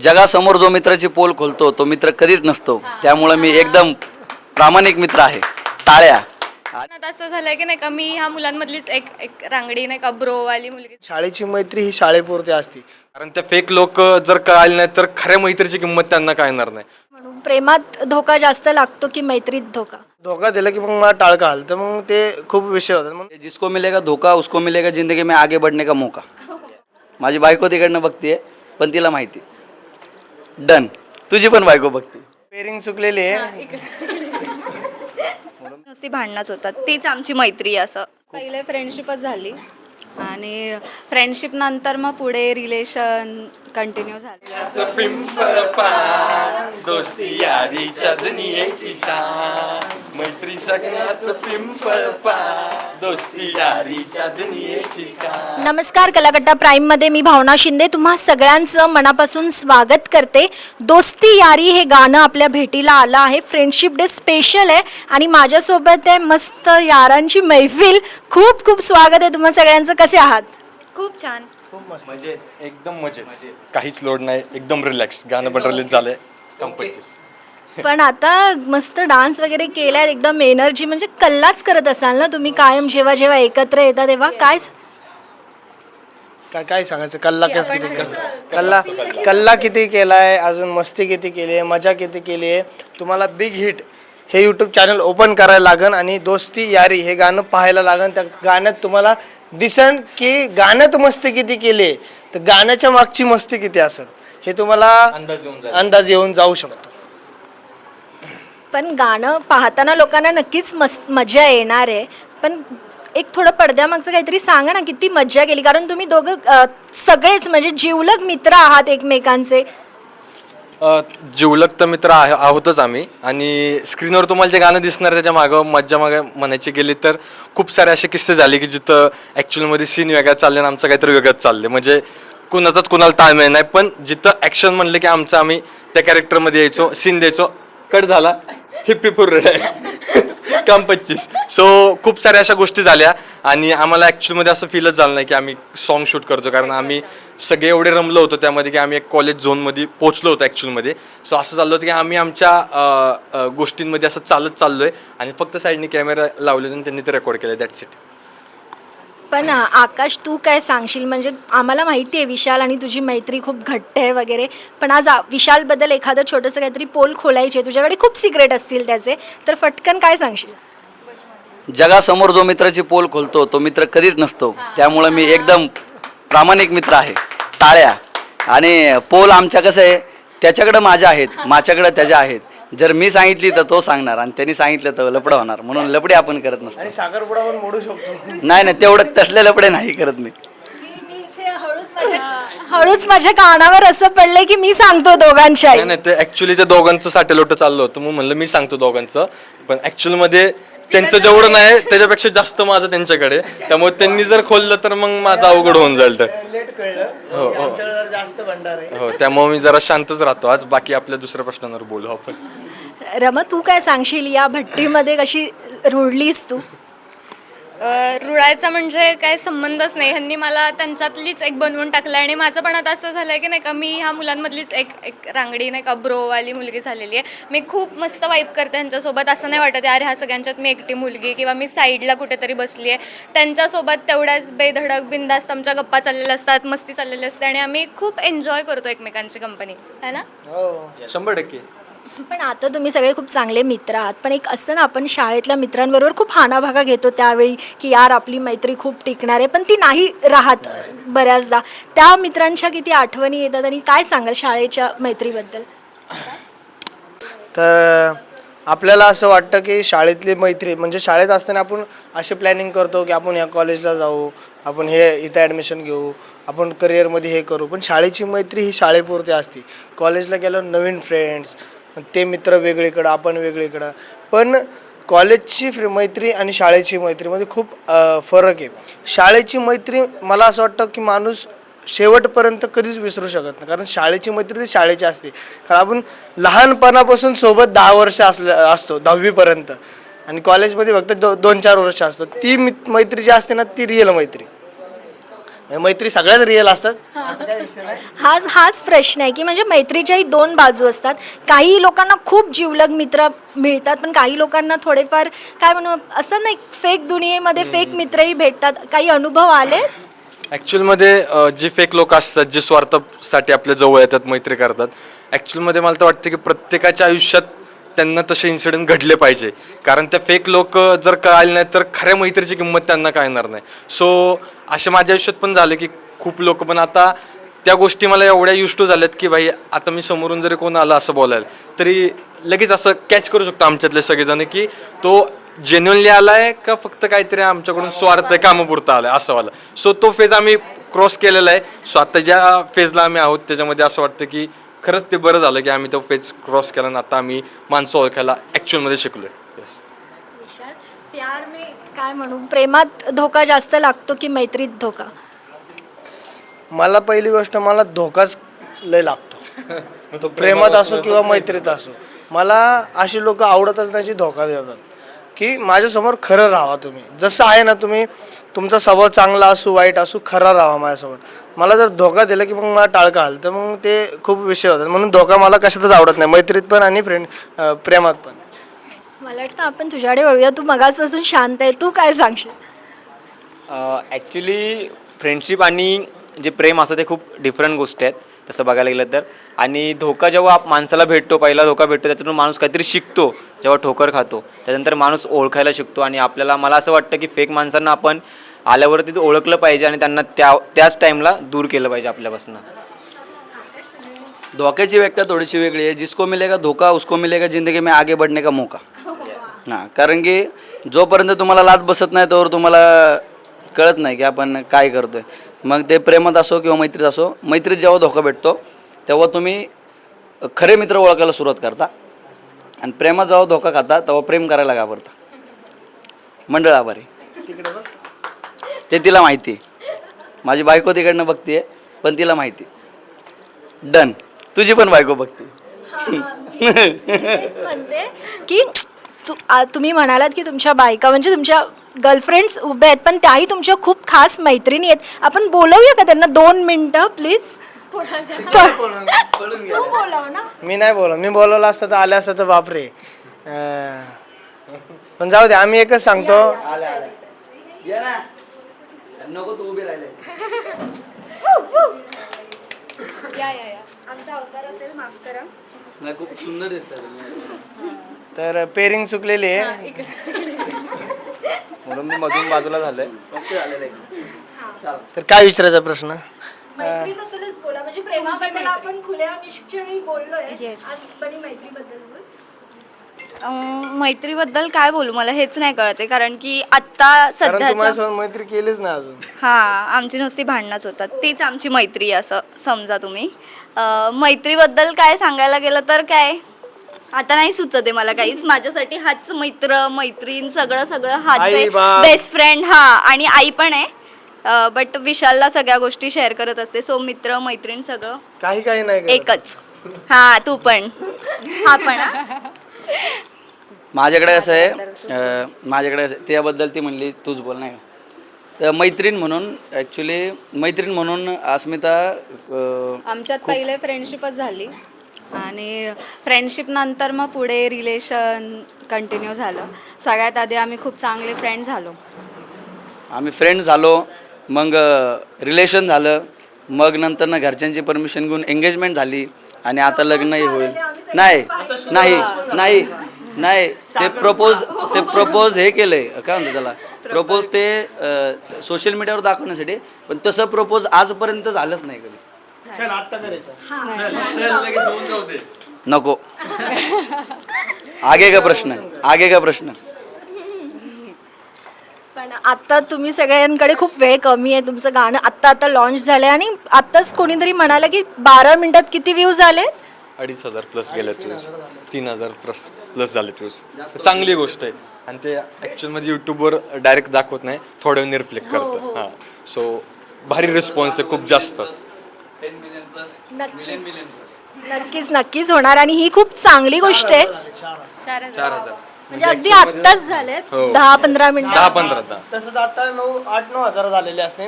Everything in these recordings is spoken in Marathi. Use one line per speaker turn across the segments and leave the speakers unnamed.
जगासमोर जो मित्राची पोल खोलतो तो मित्र कधीच नसतो. त्यामुळं मी एकदम प्रामाणिक मित्र आहे. टाळ्या.
आता असं झालंय की नाही का मी ह्या मुलांमधलीच एक एक रांगडी नाही का ब्रोवाली मुलगी.
शाळेची मैत्री ही शाळेपुरती असते.
कारण त्या फेक लोक जर कळाले नाही तर खऱ्या मैत्रीची किंमत त्यांना कळणार नाही.
म्हणून प्रेमात धोका जास्त लागतो की मैत्रीत धोका?
धोका दिला की मग मला टाळका आलं तर मग ते खूप विषय होतात. मग
जिसको मिलेगा धोका उसको मिलेगा जिंदगी में आगे बढ़ने का मौका. माझी बायको तिकडनं बघतीये पण तिला माहिती. डन तुझी पण बायको बघते.
पेरिंग चुकलेली आहे.
नुसती भांडणंच होतात. तीच आमची मैत्री आहे असं.
पहिले फ्रेंडशिपच झाली. आणि फ्रेंडशिप नंतर मग पुढे रिलेशन कंटिन्यू झाले.
दोस्ती यारीच्या दुनियेची शान. मैत्रीचा गणाचं पिंपळ
नमस्कार कलाकट्टा प्राईममध्ये मी भावना शिंदे. तुम्हा सगळ्यांचं मनापासून स्वागत करते. दोस्ती यारी हे गाणं आपल्या भेटीला आलं आहे. फ्रेंडशिप डे स्पेशल आहे आणि माझ्यासोबत आहे मस्त यारांची मैफिल. खूप खूप स्वागत आहे तुम्हा सगळ्यांचं. कसे आहात?
खूप छान.
म्हणजे एकदम मजेत. काहीच लोड नाही. एकदम रिलॅक्स गाणं पण रिलीज झालंय. कंपनी
पण आता मस्त डान्स वगैरे केलाय एकदम एनर्जी म्हणजे कल्लाच करत असाल ना तुम्ही? कायम जेव्हा जेव्हा एकत्र येता तेव्हा काय
काय काय सांगायचं? कल्ला कस किती केला कल्ला कल्ला किती केलाय? अजून मस्ती किती केली आहे मजा किती केली आहे तुम्हाला बिग हिट हे यूट्यूब चॅनल ओपन करायला लागन आणि दोस्ती यारी हे गाणं पाहायला लागन. त्या गाण्यात तुम्हाला दिसन की गाण्यात मस्ती किती केली आहे तर गाण्याच्या मागची मस्ती किती असेल हे तुम्हाला
अंदाज येऊन जाईल.
अंदाज येऊन जाऊ शकतो.
पण गाणं पाहताना लोकांना नक्कीच मस्त मजा येणार आहे. पण एक थोडं पडद्यामागचं काहीतरी सांगा ना किती मज्जा केली. कारण तुम्ही दोघं सगळेच म्हणजे जिवलग मित्र आहात एकमेकांचे.
अ, जिवलग तर मित्र आहे आहोतच आम्ही. आणि स्क्रीनवर तुम्हाला जे गाणं दिसणार त्याच्या मागं मज्जा मागं म्हणायची गेली तर खूप सारे असे किस्से झाले की जिथं ॲक्च्युअलमध्ये सीन वेगळा चालले आणि आमचं काहीतरी वेगळंच चालले म्हणजे कुणाचाच कुणाला ताळमेळ नाही पण जिथं ॲक्शन म्हणलं की आमचं आम्ही त्या कॅरेक्टरमध्ये यायचो सीन द्यायचो. कट झाला. हिप्पी फुर काम पच्चीस. सो खूप साऱ्या अशा गोष्टी झाल्या आणि आम्हाला ॲक्च्युअलमध्ये असं फीलच झालं नाही की आम्ही सॉन्ग शूट करतो. कारण आम्ही सगळे एवढे रमलो होतो त्यामध्ये की आम्ही एक कॉलेज झोनमध्ये पोचलो होतो ॲक्च्युअलमध्ये सो असं चाललं होतं की आम्ही आमच्या गोष्टींमध्ये असं चालत चाललो आहे आणि फक्त साईडने कॅमेरा लावले आणि त्यांनी ते रेकॉर्ड केलं दॅट्स इट
पण आकाश तू काय सांगशील? म्हणजे आम्हाला माहिती आहे विशाल आणि तुझी मैत्री खूप घट्ट आहे वगैरे. पण आज विशालबद्दल एखादं छोटंसं काहीतरी पोल खोलायचे तुझ्याकडे खूप सिक्रेट असतील त्याचे. तर फटकन काय सांगशील?
जगासमोर जो मित्राची पोल खोलतो तो मित्र कधीच नसतो. त्यामुळं मी एकदम प्रामाणिक मित्र आहे. टाळ्या. आणि पोल आमच्या कसं आहे त्याच्याकडं माझ्या आहेत. माझ्याकडं त्याच्या आहेत. जर मी सांगितली तर तो सांगणार आणि त्यांनी सांगितलं तर लपडं होणार. म्हणून लपडे आपण करत नसतो.
आणि साखरपुडा पण मोडू शकतो.
नाही नाही तेवढं तसले लपडे नाही करत मी.
हळूच माझ्या कानावर असं पडलंय की मी सांगतो दोघांच्या आई.
नाही नाही ते दोघांचं साटेलोटं चाललं होतं. मग म्हणलं मी सांगतो दोघांचं. पण ॲक्च्युअलमध्ये त्यांचं जेवढं नाही त्याच्यापेक्षा जास्त माझं त्यांच्याकडे. त्यामुळे त्यांनी जर खोललं तर मग माझं अवघड होऊन जाईल तर
लेट कळलं. आमच्याकडे जरा जास्त भंडार आहे.
हो त्यामुळे मी जरा शांतच राहतो. आज बाकी आपल्या दुसऱ्या प्रश्नांवर बोलू आपण.
रमा तू काय सांगशील या भट्टीमध्ये कशी रुळलीस तू?
अं, रुळायचा म्हणजे काय संबंधच नाही. ह्यांनी मला त्यांच्यातलीच एक बनवून टाकलं आणि माझं पण आता असं झालंय की नाही का मी ह्या मुलांमधलीच एक एक रांगडी नाही का ब्रोवाली मुलगी झालेली आहे. मी खूप मस्त वाईप करते त्यांच्यासोबत असं नाही वाटत यार ह्या सगळ्यांच्यात मी एकटी मुलगी किंवा मी साईडला कुठेतरी बसली आहे. त्यांच्यासोबत तेवढ्याच बेधडक बिंदास्त आमच्या गप्पा चाललेल्या असतात मस्ती चाललेली असते आणि आम्ही खूप एन्जॉय करतो एकमेकांची कंपनी है ना?
शंभर टक्के.
पण आता तुम्ही सगळे खूप चांगले मित्र आहात. पण एक असतं ना आपण शाळेतल्या मित्रांबरोबर खूप हानाभागा घेतो त्यावेळी की यार आपली मैत्री खूप टिकणार आहे पण ती नाही राहत बऱ्याचदा. त्या मित्रांच्या किती आठवणी येतात आणि काय सांगाल शाळेच्या मैत्रीबद्दल?
तर आपल्याला असं वाटतं की शाळेतली मैत्री म्हणजे शाळेत असताना आपण असे प्लॅनिंग करतो की आपण या कॉलेजला जाऊ आपण हे इथं ॲडमिशन घेऊ आपण करिअरमध्ये हे करू. पण शाळेची मैत्री ही शाळेपुरती असते. कॉलेजला गेलो नवीन फ्रेंड्स ते मित्र वेगळीकडं आपण वेगळीकडं. पण कॉलेजची फ्री मैत्री आणि शाळेची मैत्रीमध्ये खूप फरक आहे. शाळेची मैत्री मला असं वाटतं की माणूस शेवटपर्यंत कधीच विसरू शकत नाही. कारण शाळेची मैत्री ती शाळेची असते. कारण आपण लहानपणापासून सोबत दहा वर्ष असलं असतो दहावीपर्यंत. आणि कॉलेजमध्ये फक्त दो दोन चार वर्ष असतो ती मित- मैत्री जी असते ना ती रिअल मैत्री. म्हणजे मैत्री सगळ्याच रिअल असतात? असं काही विषय नाही.
हाच हाच प्रश्न आहे की म्हणजे मैत्रीच्याही दोन बाजू असतात. काही लोकांना खूप जिवलग मित्र मिळतात पण काही लोकांना थोडेफार काय म्हणू असतात ना फेक दुनियेमध्ये फेक मित्रही भेटतात. काही अनुभव आले?
ॲक्च्युअलमध्ये अ, जे फेक लोक असतात जे स्वार्थासाठी आपल्या जवळ येतात मैत्री करतात ॲक्च्युअलमध्ये मला तर वाटतं की प्रत्येकाच्या आयुष्यात त्यांना तसे इन्सिडेंट घडले पाहिजे. कारण त्या फेक लोक जर कळाले नाही तर खऱ्या मैत्रीची किंमत त्यांना कळणार नाही. सो असे माझ्या आयुष्यात पण झाले की खूप लोक पण आता त्या गोष्टी मला एवढ्या युष्टू झाल्यात की भाई आता मी समोरून जरी कोण आलं असं बोलायला तरी लगेच असं कॅच करू शकतो आमच्यातले सगळेजण की तो जेन्युअनली आलाय का फक्त काहीतरी आमच्याकडून स्वार्थ कामापुरता आलाय असं वाला. सो तो फेज आम्ही क्रॉस केलेला आहे. सो आता ज्या फेजला आम्ही आहोत त्याच्यामध्ये असं वाटतं की खरंच ते बरं झालं की आम्ही तो फेज क्रॉस केला आणि आता आम्ही माणसं ओळखायला ॲक्च्युअलमध्ये शिकलोय. येस
विशाल काय म्हणू? प्रेमात धोका जास्त लागतो की मैत्रीत धोका?
मला पहिली गोष्ट मला धोकाच लय लागतो. तो प्रेमात असो किंवा मैत्रीत असो. मला अशी लोक आवडतच नाही जी धोका देतात. की माझ्यासमोर खरं राहा तुम्ही. जसं आहे ना तुम्ही तुमचा स्वभाव चांगला असू वाईट असू खरा राहा माझ्यासोबत मला जर धोका दिला की मग मला टाळका आलं तर मग ते खूप विषय होतात. म्हणून धोका मला कशातच आवडत नाही. मैत्रीत पण आणि फ्रेंड प्रेमात पण.
मला वाटतं आपण तुझ्याकडे वळूया. तू मगाचपासून शांत आहे. तू काय सांगशील?
ॲक्च्युली फ्रेंडशिप आणि जे प्रेम असतं ते खूप डिफरंट गोष्टी आहेत तसं बघायला गेलं तर. आणि धोका जेव्हा आप- माणसाला भेटतो पहिला धोका भेटतो त्याच्यातून माणूस काहीतरी शिकतो जेव्हा ठोकर खातो. त्याच्यानंतर माणूस ओळखायला शिकतो आणि आपल्याला मला असं वाटतं की फेक माणसांना आपण आल्यावरती ते ओळखलं पाहिजे आणि त्यांना त्या त्याच टाईमला दूर केलं पाहिजे आपल्यापासून.
धोक्याची व्याख्या थोडीशी वेगळी आहे. जिसको मिलेगा धोका उसको मिलेगा जिंदगी में आगे बढ़ने का मौका. हां कारण की जोपर्यंत तुम्हाला लाच बसत नाही तोवर तुम्हाला कळत नाही की आपण काय करतो आहे मग ते प्रेमात असो किंवा मैत्रीत असो मैत्रीत जेव्हा धोका भेटतो तेव्हा तुम्ही खरे मित्र ओळखायला सुरुवात करता. आणि प्रेमात जेव्हा धोका खाता तेव्हा प्रेम करायला घाबरता. मंडळ आभारी. ते तिला माहिती. माझी बायको तिकडनं बघते पण तिला माहिती. डन. तुझी पण बायको बघते.
की तू आ- तुम्ही म्हणालात की तुमच्या बायका म्हणजे तुमच्या गर्लफ्रेंड्स उभ्या आहेत पण त्याही तुमच्या खूप खास मैत्रिणी आहेत. आपण बोलवूया का त्यांना? दोन मिनिटं प्लीज तू बोलाव ना
मी नाही बोला मी बोलवलं असतं तर आलं असतं तर बापरे. अं, पण जाऊ दे आम्ही एकच सांगतो.
नको तू उभी राहिले. नाही खूप सुंदर दिसतात
तर पेरिंग चुकलेली आहे.
म्हणून मी मधून बाजूला झालोय.
तर काय विचारायचा प्रश्न?
मैत्रीबद्दलच बोला. म्हणजे प्रेमाबद्दल आपण खुल्या निश्चयी बोललोय.
Yes.
आज पण मैत्रीबद्दल बोल
अं, मैत्रीबद्दल काय बोलू? मला हेच नाही कळत कारण की आत्ता
कारण तू
सध्याच्या
माझ्यासोबत मैत्री केलीच नाही अजून.
हा आमची नुसती भांडणंच होतात. तीच आमची मैत्री असं समजा तुम्ही. अं, मैत्रीबद्दल काय सांगायला गेलं तर काय? आता नाही सुचत आहे मला काहीच. माझ्यासाठी हाच मित्र मैत्रीण सगळं सगळं हाच
आई,
आहे.
बाप.
बेस्ट फ्रेंड हा. आणि आई पण आहे. बट विशालला सगळ्या गोष्टी शेअर करत असते. सो मित्र मैत्रीण सगळं
काही काही नाही करत.
एकच. हा तू पण. हा पण हा?
माझ्याकडे कसं आहे अं, माझ्याकडे आहे, त्याबद्दल ती म्हणली तूच बोल नाही का? तर मैत्रीण म्हणून ॲक्च्युली मैत्रीण म्हणून अस्मिता अं,
आमच्यात पहिले फ्रेंडशिपच झाली. आणि फ्रेंडशिप नंतर मग पुढे रिलेशन कंटिन्यू झालं. सगळ्यात आधी आम्ही खूप चांगले फ्रेंड झालो.
आम्ही फ्रेंड झालो मग रिलेशन झालं मग नंतर ना घरच्यांची परमिशन घेऊन एंगेजमेंट झाली आणि आता लग्नही होईल. नाही नाही नाही नाही ते प्रपोज ते प्रपोज हे केलंय. काय म्हणतो त्याला? प्रपोज ते सोशल मीडियावर दाखवण्यासाठी पण तसं प्रपोज आजपर्यंत झालंच नाही कधी.
चल आत्ता करायचं
नको. आगे का प्रश्न? आगे का प्रश्न?
पण आता तुम्ही सगळ्यांकडे खूप वेळ कमी आहे. तुमचं गाणं आत्ता आता लॉन्च झालंय आणि आत्ताच कोणीतरी म्हणाला की बारा मिनिटात किती व्ह्यूज आले
अडीच हजार प्लस गेले व्ह्यूज तीन हजार प्लस प्लस झाले व्ह्यूज चांगली गोष्ट आहे. आणि ते ॲक्च्युअलमध्ये यूट्यूबवर डायरेक्ट दाखवत नाही. थोड्या वेळ रिफ्लेक्ट करतं. हां. सो भारी रिस्पॉन्स आहे खूप जास्त.
नक्कीच. नक्कीच नक्कीच होणार. आणि ही खूप चांगली गोष्ट आहे.
चार हजार.
म्हणजे अगदी आत्ताच झाले
हो.
दहा पंधरा मिनिटं.
दहा पंधरा दहा.
तसं तर आता नऊ आठ नऊ हजार झालेले असते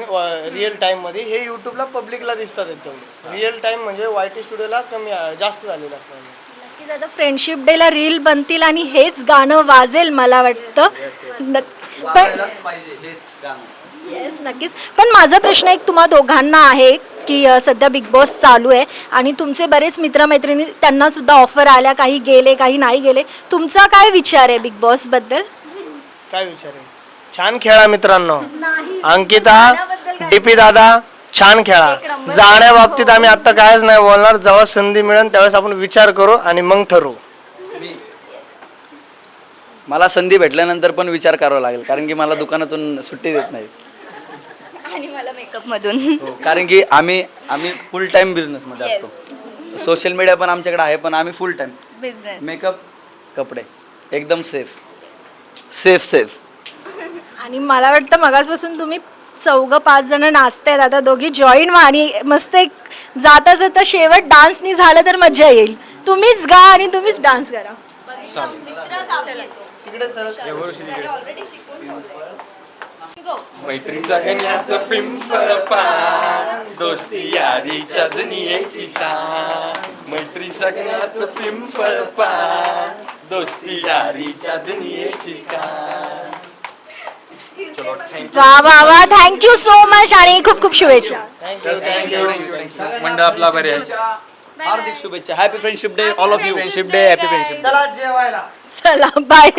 रिअल टाइममध्ये. हे युट्यूबला पब्लिकला दिसतात एकदम. रिअल टाइम म्हणजे वाय टी स्टुडिओला कमी जास्त झालेलं असतं.
नक्कीच आता फ्रेंडशिप डेला रील बनतील आणि हेच गाणं वाजेल मला वाटतं. न- पण येस नक्कीच. पण माझा प्रश्न एक तुम्हा दोघांना आहे. की सध्या बिग बॉस चालू आहे. आणि तुमचे बरेच मित्रमैत्रिणी त्यांना सुद्धा ऑफर आल्या. काही गेले काही नाही गेले. तुमचा काय विचार आहे बिग बॉसबद्दल?
काय विचार आहे? छान खेळा मित्रांनो.
नाही.
अंकिता? डीपी दादा छान खेळा. जाण्याबाबतीत आम्ही आता कायच नाही बोलणार. जेव्हा संधी मिळेल त्यावेळेस आपण विचार करू आणि मग ठरवू.
मला संधी भेटल्यानंतर पण विचार करावा लागेल. कारण की मला दुकानातून सुट्टी देत नाहीत.
आणि मला मेकअपमधून.
हो, कारण की आम्ही आम्ही फुल टाइम बिझनेसमध्ये असतो. सोशल मीडिया पण आमच्याकडे आहे पण आम्ही फुल टाइम
बिझनेस
मेकअप कपडे एकदम सेफ सेफ सेफ
आणि मला वाटतं मगासपासून तुम्ही चौघं पाच जण नाचतायत. आता दोघी जॉईन व्हा आणि मस्त एक जाता जाता शेवट डान्सनी झालं तर मजा येईल. तुम्हीच गा आणि तुम्हीच डान्स करा.
मैत्रीचा गण्याचं पिंपळ पान. दोस्ती यारीच्या दुनियेची शान. मैत्रीचा गण्याचं पिंपळ पान. दोस्ती यारीच्या दुनियेची शान.
वा वा वा थँक्यू सो मच आणि खूप खूप शुभेच्छा.
मंडळ आपला बरे आहे
हार्दिक शुभेच्छा. Happy friendship day all of you
friendship day happy friendship
चला जेवायला.
चला बाय